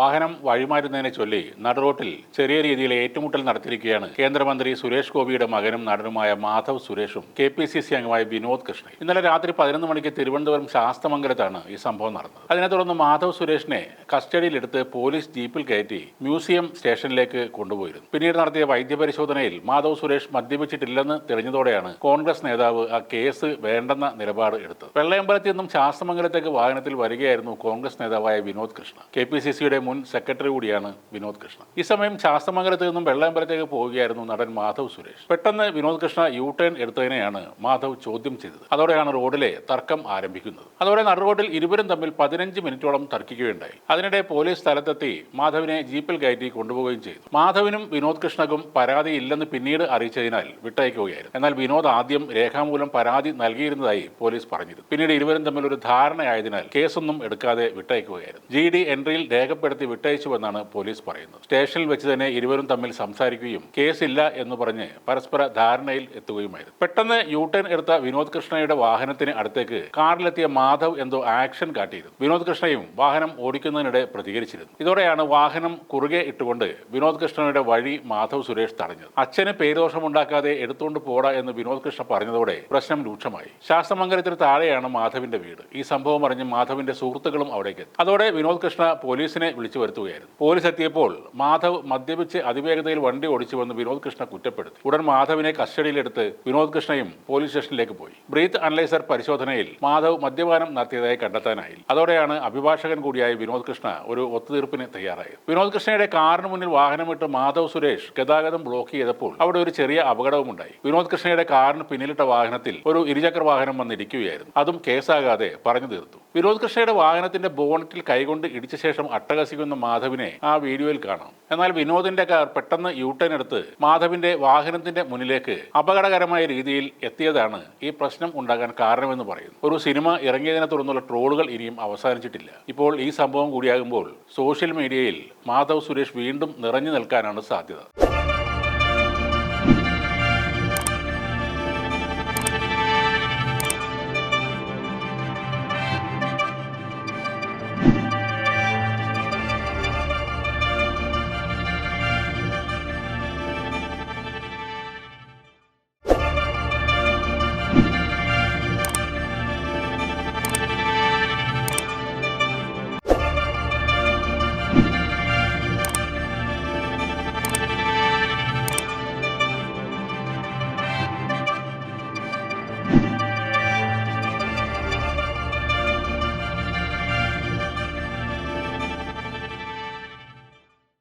വാഹനം വഴിമാറുന്നതിനെ ചൊല്ലി നടുറോട്ടിൽ ചെറിയ രീതിയിൽ ഏറ്റുമുട്ടൽ നടത്തിയിരിക്കുകയാണ് കേന്ദ്രമന്ത്രി സുരേഷ് ഗോപിയുടെ മകനും നടനുമായ മാധവ് സുരേഷും കെ പി സി സി അംഗമായ വിനോദ് കൃഷ്ണയും. ഇന്നലെ രാത്രി പതിനൊന്ന് മണിക്ക് തിരുവനന്തപുരം ശാസ്തമംഗലത്താണ് ഈ സംഭവം നടന്നത്. അതിനെ തുടർന്ന് മാധവ് സുരേഷിനെ കസ്റ്റഡിയിലെടുത്ത് പോലീസ് ജീപ്പിൽ കയറ്റി മ്യൂസിയം സ്റ്റേഷനിലേക്ക് കൊണ്ടുപോയിരുന്നു. പിന്നീട് നടത്തിയ വൈദ്യപരിശോധനയിൽ മാധവ് സുരേഷ് മദ്യപിച്ചിട്ടില്ലെന്ന് തെളിഞ്ഞതോടെയാണ് കോൺഗ്രസ് നേതാവ് ആ കേസ് വേണ്ടെന്ന നിലപാട് എടുത്തത്. വെള്ളയമ്പലത്തിൽ നിന്നും ശാസ്തമംഗലത്തേക്ക് വാഹനത്തിൽ വരികയായിരുന്നു കോൺഗ്രസ് നേതാവായ Vinod Krishna. K P C സിയുടെ മുൻ സെക്രട്ടറി കൂടിയാണ് വിനോദ് കൃഷ്ണ. ഈ സമയം ശാസ്തമംഗലത്ത് നിന്നും വെള്ളയമ്പലത്തേക്ക് പോവുകയായിരുന്നു നടൻ മാധവ് സുരേഷ്. പെട്ടെന്ന് വിനോദ് കൃഷ്ണ യു ടേൺ എടുത്തതിനെയാണ് മാധവ് ചോദ്യം ചെയ്തത്. അതോടെയാണ് റോഡിലെ തർക്കം ആരംഭിക്കുന്നത്. അതോടെ നടുറോഡിൽ ഇരുവരും തമ്മിൽ പതിനഞ്ച് മിനിറ്റോളം തർക്കിക്കുകയുണ്ടായി. അതിനിടെ പോലീസ് സ്ഥലത്തെത്തി മാധവിനെ ജീപ്പിൽ കയറ്റി കൊണ്ടുപോവുകയും ചെയ്തു. മാധവിനും വിനോദ് കൃഷ്ണക്കും പരാതി ഇല്ലെന്ന് പിന്നീട് അറിയിച്ചതിനാൽ വിട്ടയക്കുകയായിരുന്നു. എന്നാൽ വിനോദ് ആദ്യം രേഖാമൂലം പരാതി നൽകിയിരുന്നതായി പോലീസ് പറഞ്ഞിരുന്നു. പിന്നീട് ഇരുവരും തമ്മിൽ ഒരു ധാരണയായതിനാൽ കേസൊന്നും എടുക്കാതെ വിട്ടയക്കുകയായിരുന്നു. ജി ഡി എൻട്രിയിൽ രേഖപ്പെടുത്തി വിട്ടയച്ചുവെന്നാണ് പോലീസ് പറയുന്നത്. സ്റ്റേഷനിൽ വെച്ച് തന്നെ ഇരുവരും തമ്മിൽ സംസാരിക്കുകയും കേസില്ല എന്ന് പറഞ്ഞ് പരസ്പര ധാരണയിൽ എത്തുകയുമായിരുന്നു. പെട്ടെന്ന് യു ടേൺ എടുത്ത വിനോദ് കൃഷ്ണയുടെ വാഹനത്തിന് അടുത്തേക്ക് കാറിലെത്തിയ മാധവ് എന്തോ ആക്ഷൻ കാട്ടിയിരുന്നു. വിനോദ് കൃഷ്ണയും വാഹനം ഓടിക്കുന്നതിനിടെ പ്രതികരിച്ചിരുന്നു. ഇതോടെയാണ് വാഹനം കുറുകെ ഇട്ടുകൊണ്ട് വിനോദ് കൃഷ്ണയുടെ വഴി മാധവ് സുരേഷ് തടഞ്ഞത്. അച്ഛന് പേരുദോഷമുണ്ടാക്കാതെ എടുത്തുകൊണ്ട് പോടാ എന്ന് വിനോദ് കൃഷ്ണ പറഞ്ഞതോടെ പ്രശ്നം രൂക്ഷമായി. ശാസ്ത്രമംഗലത്തിന് താഴെയാണ് മാധവിന്റെ വീട്. ഈ സംഭവം അറിഞ്ഞ് മാധവിന്റെ സുഹൃത്തുക്കളും അവിടേക്ക് അതോടെ വിനോദ് കൃഷ്ണ പോലീസിനെ വിളിച്ചു വരുത്തുകയായിരുന്നു. പോലീസ് എത്തിയപ്പോൾ മാധവ് മദ്യപിച്ച് അതിവേഗതയിൽ വണ്ടി ഓടിച്ചുവെന്ന് വിനോദ് കൃഷ്ണ കുറ്റപ്പെടുത്തി. ഉടൻ മാധവിനെ കസ്റ്റഡിയിലെടുത്ത് വിനോദ് കൃഷ്ണയും പോലീസ് സ്റ്റേഷനിലേക്ക് പോയി. ബ്രീത്ത് അനലൈസർ പരിശോധനയിൽ മാധവ് മദ്യപാനം നടത്തിയതായി കണ്ടെത്താനായില്ല അതോടെയാണ് അഭിഭാഷകൻ കൂടിയായ വിനോദ് കൃഷ്ണ ഒരു ഒത്തുതീർപ്പിന് തയ്യാറായത്. വിനോദ് കൃഷ്ണയുടെ കാറിന് മുന്നിൽ വാഹനമിട്ട് മാധവ് സുരേഷ് ഗതാഗതം ബ്ലോക്ക് ചെയ്തപ്പോൾ അവിടെ ഒരു ചെറിയ അപകടവുമുണ്ടായി. വിനോദ് കൃഷ്ണയുടെ കാറിന് പിന്നിലിട്ട വാഹനത്തിൽ ഒരു ഇരുചക്ര വാഹനം വന്നിരിക്കുകയായിരുന്നു. അതും കേസാകാതെ പറഞ്ഞു തീർത്തു. വിനോദ് കൃഷ്ണയുടെ വാഹനത്തിന്റെ ബോണറ്റിൽ കൈകൊണ്ട് ഇടിച്ച ശേഷം അട്ടകസിക്കുന്ന മാധവിനെ ആ വീഡിയോയിൽ കാണാം. എന്നാൽ വിനോദിന്റെ കാർ പെട്ടെന്ന് യൂട്ടേൺ എടുത്ത് മാധവിന്റെ വാഹനത്തിന്റെ മുന്നിലേക്ക് അപകടകരമായ രീതിയിൽ എത്തിയതാണ് ഈ പ്രശ്നം ഉണ്ടാകാൻ കാരണമെന്ന് പറയുന്നു. ഒരു സിനിമ ഇറങ്ങിയതിനെ തുടർന്നുള്ള ട്രോളുകൾ ഇനിയും അവസാനിച്ചിട്ടില്ല. ഇപ്പോൾ ഈ സംഭവം കൂടിയാകുമ്പോൾ സോഷ്യൽ മീഡിയയിൽ മാധവ് സുരേഷ് വീണ്ടും നിറഞ്ഞു നിൽക്കാനാണ് സാധ്യത.